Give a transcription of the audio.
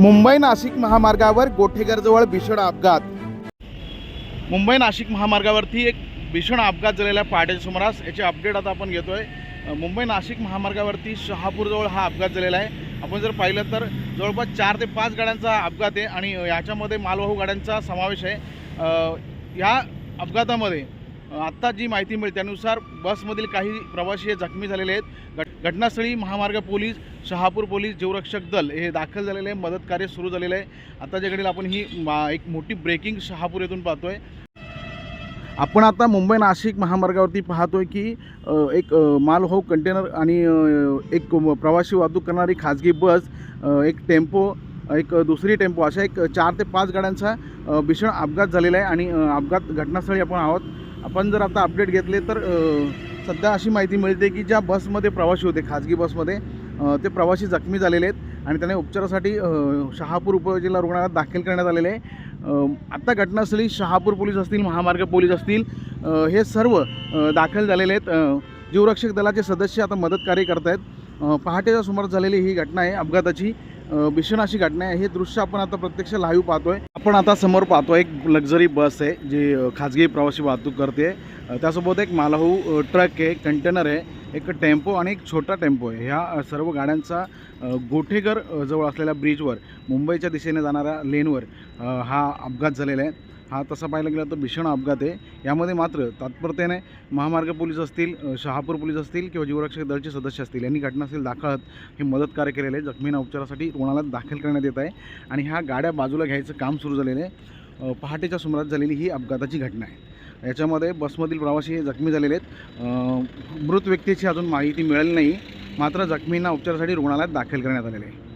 मुंबई नाशिक महामार्गावर गोठेघरजवळ भीषण अपघात. मुंबई नाशिक महामार्गावरती एक भीषण अपघात झालेला आहे पहाटेच्या सुमारास याचे अपडेट आता आपण घेतोय. आहे मुंबई नाशिक महामार्गावरती शहापूरजवळ हा अपघात झालेला आहे. आपण जर पाहिलं तर जवळपास चार ते पाच गाड्यांचा अपघात आहे आणि याच्यामध्ये मालवाहू गाड्यांचा समावेश आहे. या अपघातामध्ये आत्ता जी माहिती मिळते त्यानुसार बसमधील काही प्रवासी हे जखमी झालेले आहेत. घट घटनास्थळी महामार्ग पोलीस शहापूर पोलीस जीवरक्षक दल हे दाखल झालेले आहे मदत कार्य सुरू झालेलं आहे. आता घडीला आपण ही मा- एक मोठी ब्रेकिंग शहापूर येथून पाहतोय. आपण आता मुंबई नाशिक महामार्गावरती पाहतोय की एक मालवाहू हो, कंटेनर आणि एक प्रवासी वाहतूक करणारी खाजगी बस एक टेम्पो एक दुसरी टेम्पो अशा एक चार ते पाच गाड्यांचा भीषण अपघात झालेला आहे आणि अपघात घटनास्थळी आपण आहोत. आपण जर आता अपडेट घेतले तर सध्या अशी माहिती मिळते की ज्या बसमध्ये प्रवासी होते खाजगी बसमध्ये ते प्रवासी जखमी झालेले आहेत आणि त्यांना उपचारासाठी शहापूर उपजिल्हा रुग्णालयात दाखल करण्यात आलेले आहे. आत्ता घटनास्थळी शहापूर पोलीस असतील महामार्ग पोलीस असतील हे सर्व दाखल झालेले आहेत. जीवरक्षक दलाचे सदस्य आता मदत कार्य करत आहेत पहाटेच्या सुमारास झालेली ही घटना आहे अपघाताची. भीषण अशी घटना आहे. हे दृश्य आपण आता प्रत्यक्ष लाईव्ह पाहतोय. आपण आता समोर पाहतोय एक लक्झरी बस आहे जी खाजगी प्रवासी वाहतूक करते त्यासोबत एक मालवाहू ट्रक आहे कंटेनर आहे एक टेम्पो आणि एक छोटा टेम्पो आहे. ह्या सर्व गाड्यांचा गोठेघर जवळ असलेल्या ब्रिजवर मुंबईच्या दिशेने जाणाऱ्या लेनवर हा अपघात झालेला आहे. हा तसा पाहायला गेला तर भीषण अपघात आहे. यामध्ये मात्र तात्परतेने महामार्ग पोलीस असतील शहापूर पोलीस असतील किंवा जीवरक्षक दलचे सदस्य असतील यांनी घटनास्थळी दाखल हे मदत कार्य केलेलं आहे. जखमींना उपचारासाठी रुग्णालयात दाखल करण्यात येत आहे आणि ह्या गाड्या बाजूला घ्यायचं काम सुरू झालेलं आहे. पहाटेच्या सुमारास झालेली ही अपघाताची घटना आहे. याच्यामध्ये बसमधील प्रवासी हे जखमी झालेले आहेत. मृत व्यक्तीची अजून माहिती मिळाली नाही. मात्र जखमींना उपचारासाठी रुग्णालयात दाखल करण्यात आलेले आहे.